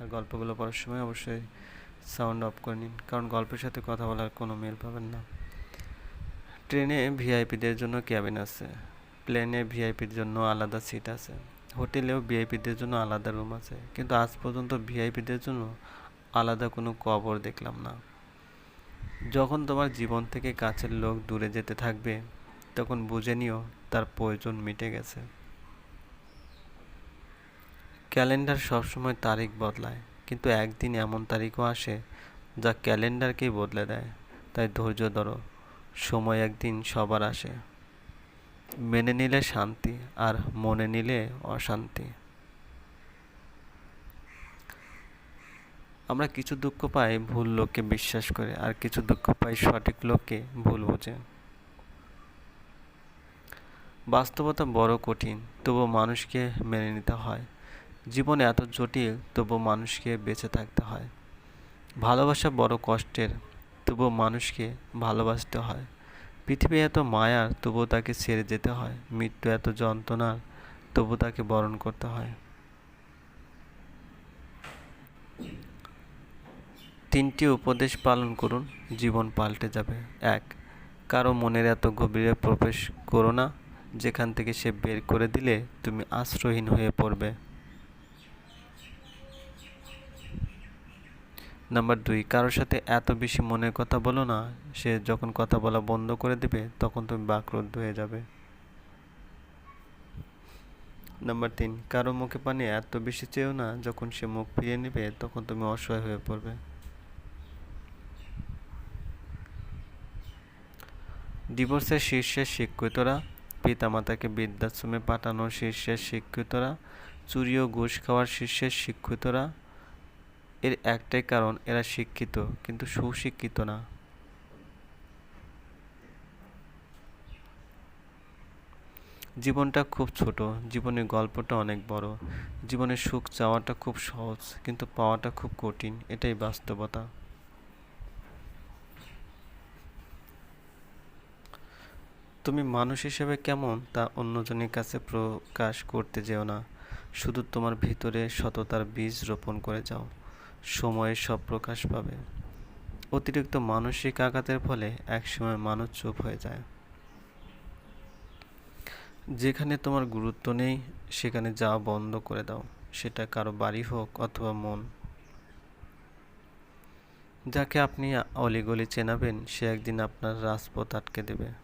আর গল্পগুলো পড়ার সময় অবশ্যই সাউন্ড অফ করে নিন। কারণ গল্পের সাথে কথা বলার কোনো মেল পাবেন না। ট্রেনে ভিআইপিদের জন্য ক্যাবিন আছে। প্লেনে ভিআইপির জন্য আলাদা সিট আছে। হোটেলেও ভিআইপিদের জন্য আলাদা রুম আছে। কিন্তু আজ পর্যন্ত ভিআইপিদের জন্য আলাদা কোনো কবর দেখলাম না। যখন তোমার জীবন থেকে কাছের লোক দূরে যেতে থাকবে, তখন বুঝে নিও তার প্রয়োজন মিটে গেছে। ক্যালেন্ডার সবসময় তারিখ বদলায়, কিন্তু একদিন এমন তারিখও আসে যা ক্যালেন্ডারকেই বদলে দেয়। তাই ধৈর্য ধরো, সময় একদিন সবার আসে। মেনে নিলে শান্তি আর মনে নিলে অশান্তি। আমরা কিছু দুঃখ পাই ভুল লোককে বিশ্বাস করে, আর কিছু দুঃখ পাই সঠিক লোককে ভুল বোঝে। বাস্তবতা বড় কঠিন তবু মানুষকে মেনে নিতে হয়। জীবন এত জটিল তবু মানুষকে বেঁচে থাকতে হয়। ভালোবাসা বড় কষ্টের তবু মানুষকে ভালোবাসতে হয়। পৃথিবী এত মায়ার তবু তাকে ছেড়ে যেতে হয়। মৃত্যু এত যন্ত্রণার তবু তাকে বরণ করতে হয়। তিনটি উপদেশ পালন করুন, জীবন পাল্টে যাবে। এক, কারও মনের এত গভীরে প্রবেশ করো না, যেখান থেকে সে বের করে দিলে তুমি আশ্রয়হীন হয়ে পড়বে। নাম্বার দুই, কারোর সাথে এত বেশি মনের কথা বলো না, সে যখন কথা বলা বন্ধ করে দেবে, তখন তুমি বাকরুদ্ধ হয়ে যাবে। নাম্বার তিন, কারও মুখে পানি এত বেশি চেয়েও না, যখন সে মুখ ফিরিয়ে নেবে, তখন তুমি অসহায় হয়ে পড়বে। ডিভোর্সের শীর্ষের শিক্ষিতরা, পিতামাতাকে বৃদ্ধাশ্রমে পাঠানোর শীর্ষের শিক্ষিতরা, চুরি ও ঘুষ খাওয়ার শীর্ষের শিক্ষিতরা এর একটাই কারণ, এরা শিক্ষিত, কিন্তু সুশিক্ষিত না। জীবনটা খুব ছোট, জীবনের গল্পটা অনেক বড়। জীবনের সুখ চাওয়াটা খুব সহজ, কিন্তু পাওয়াটা খুব কঠিন, এটাই বাস্তবতা। তুমি মানুষ হিসেবে কেমন তা অন্যজনের কাছে প্রকাশ করতে যেও না। শুধু তোমার ভিতরে সততার বীজ রোপণ করে যাও। সময়ে সব প্রকাশ পাবে। অতিরিক্ত মানসিক আঘাতের ফলে একসময় মানুষ চুপ হয়ে যায়। যেখানে তোমার গুরুত্ব নেই, সেখানে যাওয়া বন্ধ করে দাও। সেটা কারও বাড়ি হোক অথবা মন। যাকে আপনি অলিগলি চেনাবেন, সে একদিন আপনার রাজপথ আটকে দেবে।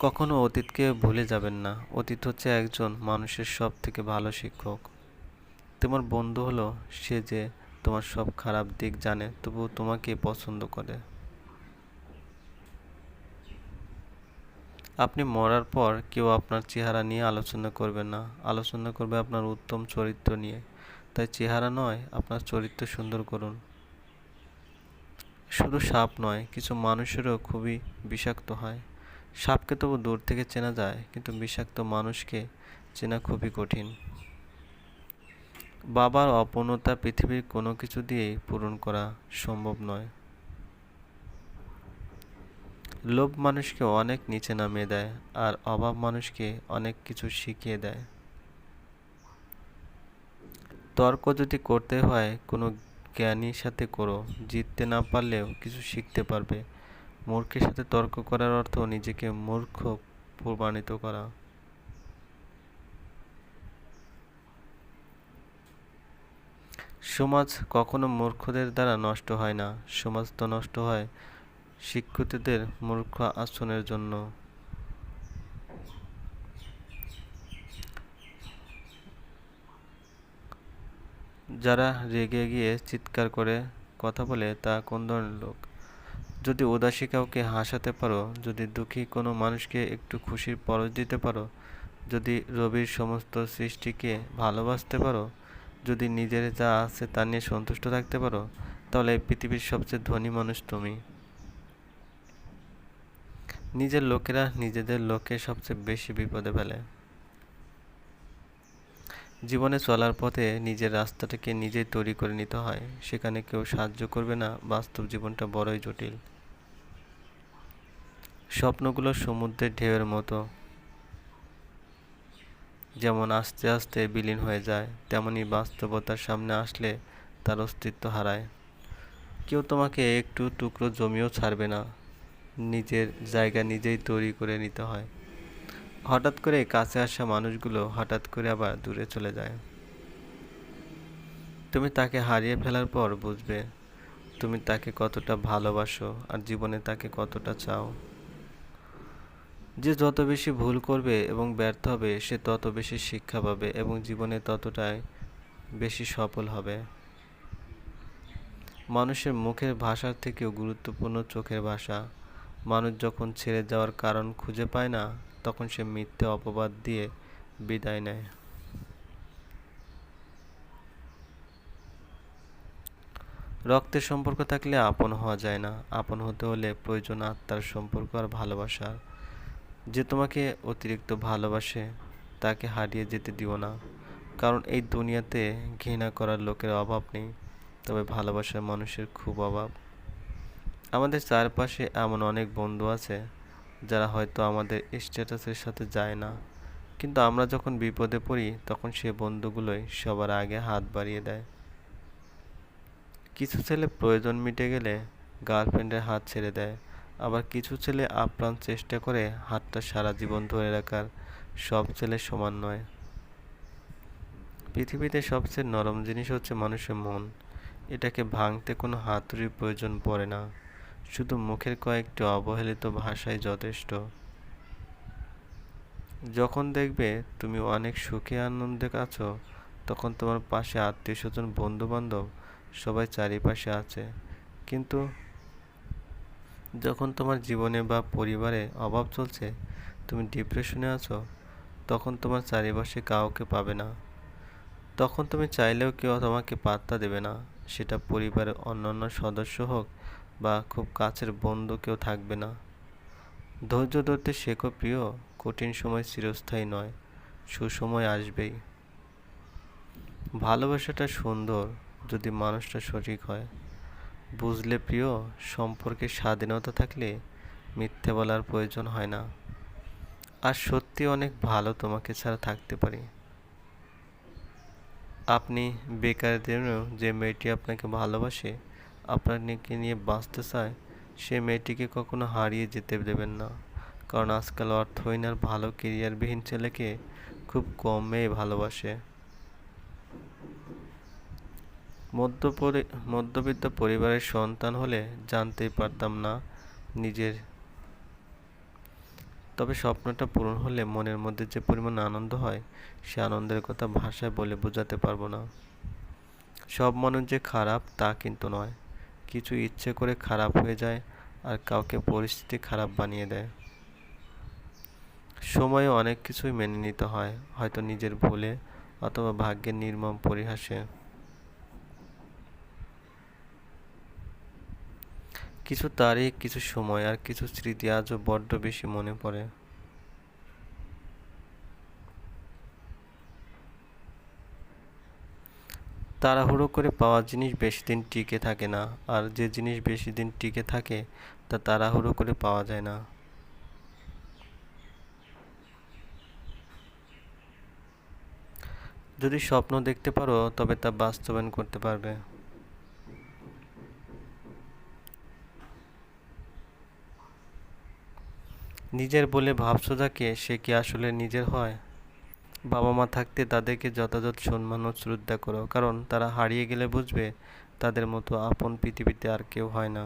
কখনো অতীতকে ভুলে যাবেন না। অতীত হচ্ছে একজন মানুষের সব থেকে ভালো শিক্ষক। তোমার বন্ধু হলো সে যে তোমার সব খারাপ দিক জানে, তবুও তোমাকে পছন্দ করে। আপনি মরার পর কেউ আপনার চেহারা নিয়ে আলোচনা করবে না। আলোচনা করবে আপনার উত্তম চরিত্র নিয়ে। তাই চেহারা নয়, আপনার চরিত্র সুন্দর করুন। শুধু সাপ নয়, কিছু মানুষেরও খুবই বিষাক্ত হয়। সাপকে তবু দূর থেকে চেনা যায়, কিন্তু বিষাক্ত মানুষকে চেনা খুবই কঠিন। বাবার অপূর্ণতা পৃথিবীর কোনো কিছু দিয়েই পূরণ করা সম্ভব নয়। লোভ মানুষকে অনেক নিচে নামিয়ে দেয়, আর অভাব মানুষকে অনেক কিছু শিখিয়ে দেয়। তর্ক যদি করতে হয়, কোনো জ্ঞানীর সাথে করো, জিততে না পারলেও কিছু শিখতে পারবে। মূর্খের সাথে তর্ক করার অর্থ নিজেকে মূর্খ প্রমাণিত করা। সমাজ কখনো মূর্খদের দ্বারা নষ্ট হয় না। সমাজ তো নষ্ট হয় শিক্ষিতদের মূর্খ আচরণের জন্য। যারা রেগে গিয়ে চিৎকার করে কথা বলে, তা কোন ধরনের লোক? যদি উদাসী কাউকে হাসাতে পারো, যদি দুঃখী কোনো মানুষকে একটু খুশির পরশ দিতে পারো, যদি রবির সমস্ত সৃষ্টিকে ভালোবাসতে পারো, যদি নিজের যা আছে তা নিয়ে সন্তুষ্ট থাকতে পারো, তাহলে পৃথিবীর সবচেয়ে ধনী মানুষ তুমি। নিজের লোকেরা নিজেদের লোকে সবচেয়ে বেশি বিপদে ফেলে। জীবনে চলার পথে নিজের রাস্তাটাকে নিজেই তৈরি করে নিতে হয়, সেখানে কেউ সাহায্য করবে না, বাস্তব জীবনটা বড়ই জটিল। স্বপ্নগুলো সমুদ্রের ঢেউয়ের মতো। যেমন আস্তে আস্তে বিলীন হয়ে যায়, তেমনি বাস্তবতার সামনে আসলে তার অস্তিত্ব হারায়। কেউ তোমাকে একটু টুকরো জমিও ছাড়বে না। নিজের জায়গা নিজেই তৈরি করে নিতে হয়। হঠাৎ করে কাছে আসা মানুষগুলো হঠাৎ করে আবার দূরে চলে যায়। তুমি তাকে হারিয়ে ফেলার পর বুঝবে, তুমি তাকে কতটা ভালোবাসো আর জীবনে তাকে কতটা চাও। যে যত বেশি ভুল করবে এবং ব্যর্থ হবে, সে তত বেশি শিক্ষা পাবে এবং জীবনে ততটাই বেশি সফল হবে। মানুষের মুখের ভাষার থেকেও গুরুত্বপূর্ণ চোখের ভাষা। মানুষ যখন ছেড়ে যাওয়ার কারণ খুঁজে পায় না, তখন সে মিথ্যে অপবাদ দিয়ে বিদায় নেয়। রক্তের সম্পর্ক থাকলে আপন হওয়া যায় না। আপন হতে হলে প্রয়োজন আত্মার সম্পর্ক আর ভালোবাসার। যে তোমাকে অতিরিক্ত ভালোবাসে, তাকে হারিয়ে যেতে দিও না। কারণ এই দুনিয়াতে ঘৃণা করার লোকের অভাব নেই, তবে ভালোবাসার মানুষের খুব অভাব। আমাদের চারপাশে এমন অনেক বন্ধু আছে, যারা হয়তো আমাদের স্ট্যাটাসের সাথে যায় না। কিন্তু আমরা যখন বিপদে পড়ি, তখন সে বন্ধুগুলোই সবার আগে হাত বাড়িয়ে দেয়। কিছু ছেলে প্রয়োজন মিটে গেলে গার্লফ্রেন্ডের হাত ছেড়ে দেয় আবার কিছু ছেলে আপ্রাণ চেষ্টা করে, হাতটা সারা জীবন ধরে রাখার। সব ছেলে সমান নয়। পৃথিবীতে সবচেয়ে নরম জিনিস হচ্ছে মানুষের মন। এটাকে ভাঙতে কোনো হাতুড়ির প্রয়োজন পড়ে না। শুধু মুখের কয়েকটি অবহেলিত ভাষাই যথেষ্ট। যখন দেখবে তুমি অনেক সুখে আনন্দে আছো, তখন তোমার পাশে আত্মীয় স্বজন বন্ধু বান্ধব সবাই চারিপাশে আছে। কিন্তু যখন তোমার জীবনে বা পরিবারে অভাব চলছে, তুমি ডিপ্রেশনে আছো, তখন তোমার চারিপাশে কাউকে পাবে না। তখন তুমি চাইলেও কেউ তোমাকে পাত্তা দেবে না। সেটা পরিবারের অন্যান্য সদস্য হোক বা খুব কাছের বন্ধু কেউ থাকবে না। ধৈর্য ধরতে শেখো প্রিয়, কঠিন সময় চিরস্থায়ী নয়, সুসময় আসবেই। ভালোবাসাটা সুন্দর যদি মানুষটা সঠিক হয়। বুঝলে প্রিয়, সম্পর্কে স্বাধীনতা থাকলে মিথ্যে বলার প্রয়োজন হয় না। আর সত্যি অনেক ভালো তোমাকে ছাড়া থাকতে পারি। আপনি বেকারদেরও যে মেয়েটি আপনাকে ভালোবাসে আপনাকে নিয়ে বাঁচতে চায়, সে মেয়েটিকে কখনো হারিয়ে যেতে দেবেন না। কারণ আজকাল অর্থহীন আর ভালো কেরিয়ারবিহীন ছেলেকে খুব কম ভালোবাসে। মধ্যপরি, মধ্যবিত্ত পরিবারের সন্তান হলে জানতেই পারতাম না নিজের। তবে স্বপ্নটা পূরণ হলে মনের মধ্যে যে পরিমাণ আনন্দ হয়, সে আনন্দের কথা ভাষায় বলে বোঝাতে পারব না। সব মানুষ যে খারাপ, তা কিন্তু নয়। কিছু ইচ্ছে করে খারাপ হয়ে যায় আর কাউকে পরিস্থিতি খারাপ বানিয়ে দেয়। সময়ে অনেক কিছুই মেনে নিতে হয়, হয়তো নিজের ভুলে অথবা ভাগ্যের নির্মম পরিহাসে। কিছু তারিখ, কিছু সময় আর কিছু স্মৃতি আজও বড্ড বেশি মনে পড়ে। তাড়াহুড়ো করে পাওয়া জিনিস বেশি দিন টিকে থাকে না, আর যে জিনিস বেশি দিন টিকে থাকে, তা তাড়াহুড়ো করে পাওয়া যায় না। যদি স্বপ্ন দেখতে পারো, তবে তা বাস্তবায়ন করতে পারবে। নিজের বলে ভাবছ যাকে সে কি আসলে নিজের হয়? বাবা মা থাকতে তাদেরকে যথাযথ সম্মান ও শ্রদ্ধা করো, কারণ তারা হারিয়ে গেলে বুঝবে তাদের মতো আপন পৃথিবীতে আর কেউ হয় না।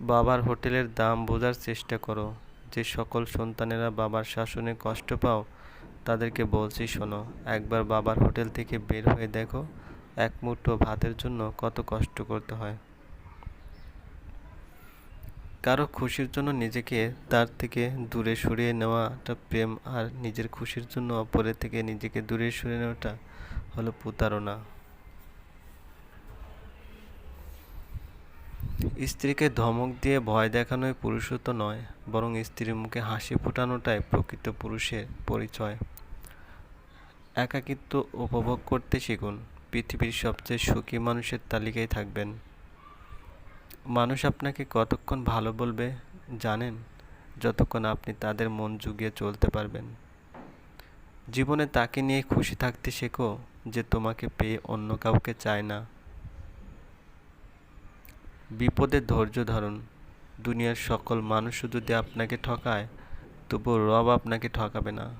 বাবার হোটেলের দাম বোঝার চেষ্টা করো। যে সকল সন্তানেরা বাবার শাসনে কষ্ট পাও, তাদেরকে বলছি শোনো, একবার বাবার হোটেল থেকে বের হয়ে দেখো, এক মুঠো ভাতের জন্য কত কষ্ট করতে হয়। কারও খুশির জন্য নিজেকে তার থেকে দূরে সরিয়ে নেওয়াটা প্রেম, আর নিজের খুশির জন্য অপরের থেকে নিজেকে দূরে সরিয়ে নেওয়াটা হলো প্রতারণা। স্ত্রীকে ধমক দিয়ে ভয় দেখানোই পুরুষত্ব নয়, বরং স্ত্রীর মুখে হাসি ফোটানোটাই প্রকৃত পুরুষের পরিচয়। একাকিত্ব উপভোগ করতে শিখুন, পৃথিবীর সবচেয়ে সুখী মানুষের তালিকায় থাকবেন। মানুষ আপনাকে কতক্ষণ ভালো বলবে জানেন? যতক্ষণ আপনি তাদের মন জুগিয়ে চলতে পারবেন। জীবনে তাকে নিয়ে খুশি থাকতে শেখো যে তোমাকে পেয়ে অন্য কাউকে চায় না। বিপদে ধৈর্য ধরুন দুনিয়ার সকল মানুষ যদি আপনাকে ঠকায় তবু রব আপনাকে ঠকাবে না।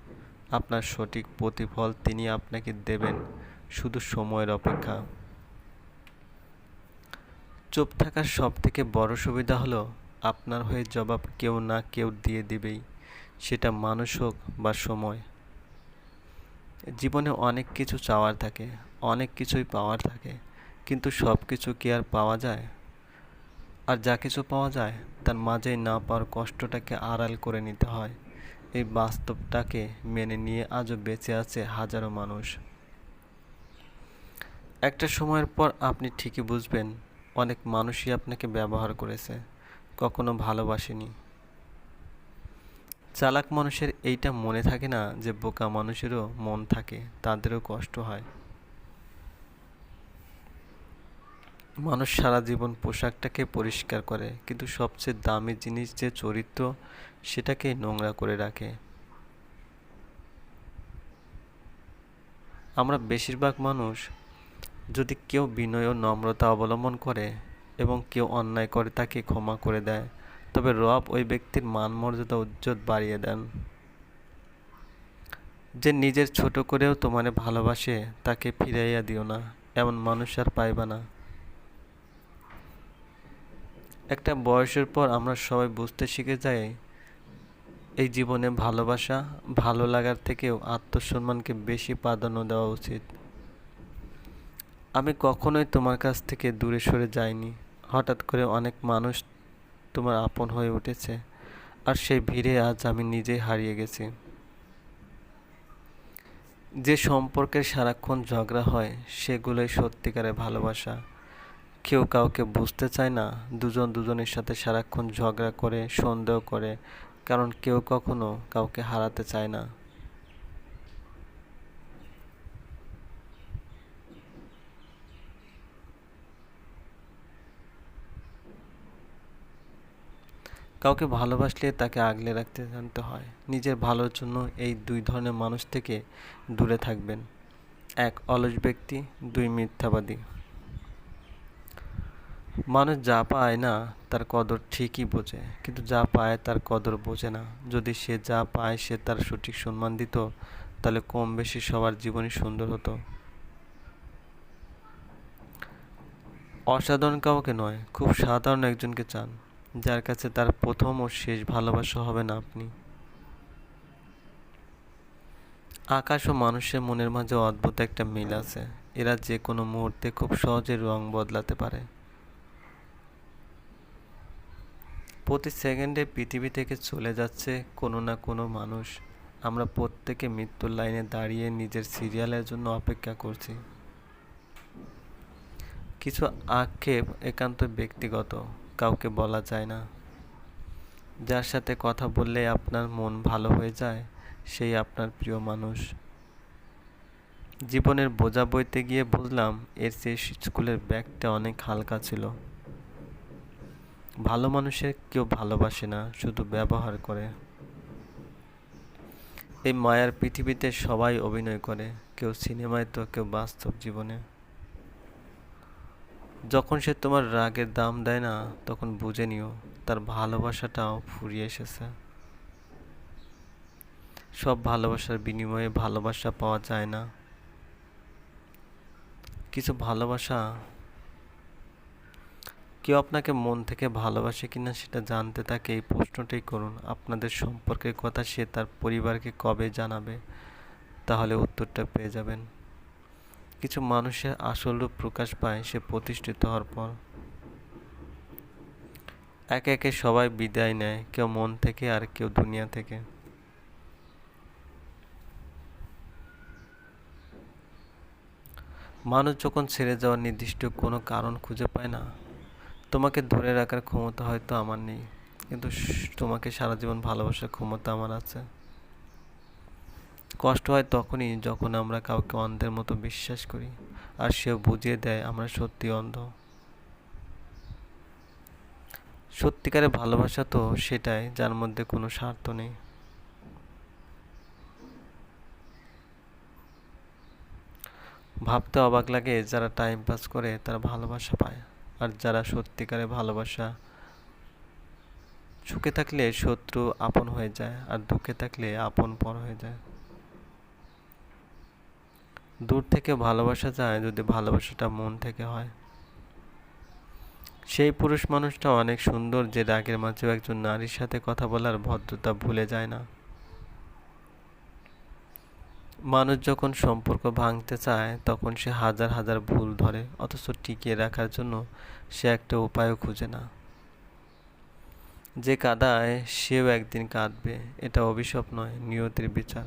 আপনার সঠিক প্রতিফল তিনি আপনাকে দেবেন। শুধু সময়ের অপেক্ষা। চুপ থাকার সব থেকে বড় সুবিধা হলো আপনার হয়ে জবাব কেউ না কেউ দিয়ে দিবেই। সেটা মানুষ হোক বা সময়। জীবনে অনেক কিছু চাওয়ার থাকে, অনেক কিছুই পাওয়ার থাকে, কিন্তু সব কিছু কি আর পাওয়া যায়? আর যা কিছু পাওয়া যায়, তার মাঝেই না পাওয়ার কষ্টটাকে আড়াল করে নিতে হয়। এই বাস্তবটাকে মেনে নিয়ে আজও বেঁচে আছে হাজারো মানুষ। একটা সময়ের পর আপনি ঠিকই বুঝবেন অনেক মানুষই আপনাকে ব্যবহার করেছে, কখনো ভালোবাসেনি। চালাক মানুষের এইটা মনে থাকে না যে বোকা মানুষেরও মন থাকে, তাদেরও কষ্ট হয়। মানুষ সারা জীবন পোশাকটাকে পরিষ্কার করে, কিন্তু সবচেয়ে দামি জিনিস যে চরিত্র, সেটাকে নোংরা করে রাখে। আমরা বেশিরভাগ মানুষ যদি কেউ বিনয় ও নম্রতা অবলম্বন করে এবং কেউ অন্যায় করে তাকে ক্ষমা করে দেয়, তবে রব ওই ব্যক্তির মান মর্যাদা উজ্জ্বল বাড়িয়ে দেন। যে নিজের ছোট করেও তোমারে ভালোবাসে, তাকে ফিরাইয়া দিও না, এমন মানুষ আর পাইবা না। একটা বয়সের পর আমরা সবাই বুঝতে শিখে যাই, এই জীবনে ভালোবাসা ভালো লাগার থেকেও আত্মসম্মানকে বেশি প্রাধান্য দেওয়া উচিত। আমি কখনোই তোমার কাছ থেকে দূরে সরে যাইনি। হঠাৎ করে অনেক মানুষ তোমার আপন হয়ে উঠেছে, আর সেই ভিড়ে আজ আমি নিজেই হারিয়ে গেছি। যে সম্পর্কের সারাক্ষণ ঝগড়া হয়, সেগুলোই সত্যিকারের ভালোবাসা। কেউ কাউকে বুঝতে চায় না, দুজন দুজনের সাথে সারাক্ষণ ঝগড়া করে, সন্দেহ করে, কারণ কেউ কখনো কাউকে হারাতে চায় না। কাউকে ভালোবাসলে তাকে আগলে রাখতে জানতে হয়। নিজের ভালোর জন্য এই দুই ধরনের মানুষ থেকে দূরে থাকবেন। এক, অলস ব্যক্তি। দুই, মিথ্যাবাদী। মানুষ যা পায় না, তার কদর ঠিকই বোঝে। কিন্তু যা পায়, তার কদর বোঝে না। যদি সে যা পায়, সে তার সঠিক সম্মান দিত, তাহলে কম বেশি সবার জীবনই সুন্দর হতো। অসাধারণ কাউকে নয়, খুব সাধারণ একজনকে চান। যার কাছে তার প্রথম ও শেষ ভালোবাসা হবে না আপনি। আকাশ ও মানুষের মনের মাঝে অদ্ভুত একটা মিল আছে। এরা যে কোনো মুহূর্তে খুব সহজে রং বদলাতে পারে। প্রতি সেকেন্ডে পৃথিবী থেকে চলে যাচ্ছে কোনো না কোনো মানুষ। আমরা প্রত্যেকে মৃত্যুর লাইনে দাঁড়িয়ে নিজের সিরিয়ালের জন্য অপেক্ষা করছি। কিছু আক্ষেপ একান্ত ব্যক্তিগত। কাউকে বলা যায় না। যার সাথে কথা বললে আপনার মন ভালো হয়ে যায়, সেই আপনার প্রিয় মানুষ। জীবনের বোঝা বইতে গিয়ে বুঝলাম, এর চেয়ে স্কুলের ব্যাগটা অনেক হালকা ছিল। ভালো মানুষের কেউ ভালোবাসে না, শুধু ব্যবহার করে। এই মায়ার পৃথিবীতে সবাই অভিনয় করে, কেউ সিনেমায় তো কেউ বাস্তব জীবনে। যখন সে তোমার রাগের দাম দেয় না, তখন বুঝে নিও তার ভালোবাসাটাও ফুরিয়ে এসেছে। সব ভালোবাসার বিনিময়ে ভালোবাসা পাওয়া যায় না। কিছু ভালোবাসা কেউ আপনাকে মন থেকে ভালোবাসে কিনা সেটা জানতে তাকে এই প্রশ্নটাই করুন। আপনাদের সম্পর্কের কথা সে তার পরিবারকে কবে জানাবে, তাহলে উত্তরটা পেয়ে যাবেন। কিছু মানুষের আসল রূপ প্রকাশ পায় সে প্রতিষ্ঠিত হওয়ার পর। একে একে সবাই বিদায় নেয়, কেউ মন থেকে আর কেউ দুনিয়া থেকে। মানুষ যখন ছেড়ে যাওয়ার নির্দিষ্ট কোনো কারণ খুঁজে পায় না, তোমাকে ধরে রাখার ক্ষমতা হয়তো আমার নেই, কিন্তু তোমাকে সারা জীবন ভালোবাসার ক্ষমতা আমার আছে। কষ্ট হয় তখনই যখন আমরা কাউকে অন্ধের মতো বিশ্বাস করি, আর সেও বুঝিয়ে দেয় আমরা সত্যি অন্ধ। সত্যিকারের ভালোবাসা তো সেটাই, যার মধ্যে কোনো স্বার্থ নেই। ভাবতে অবাক লাগে যারা টাইম পাস করে তারা ভালোবাসা পায়, আর যারা সত্যিকারে ভালোবাসা সুখে থাকলে শত্রু আপন হয়ে যায়, আর দুঃখে থাকলে আপন পর হয়ে যায়। দূর থেকে ভালোবাসা যায় যদি ভালোবাসাটা মন থেকে হয়। সেই পুরুষ মানুষটা অনেক সুন্দর যে রাগের মাঝেও একজন নারীর সাথে কথা বলার ভদ্রতা ভুলে যায় না। মানুষ যখন সম্পর্ক ভাঙতে চায় তখন সে হাজার হাজার ভুল ধরে, অথচ টিকিয়ে রাখার জন্য সে একটা উপায়ও খুঁজে না। যে কাদায় সেও একদিন কাঁদবে, এটা অভিশাপ নয়, নিয়তির বিচার।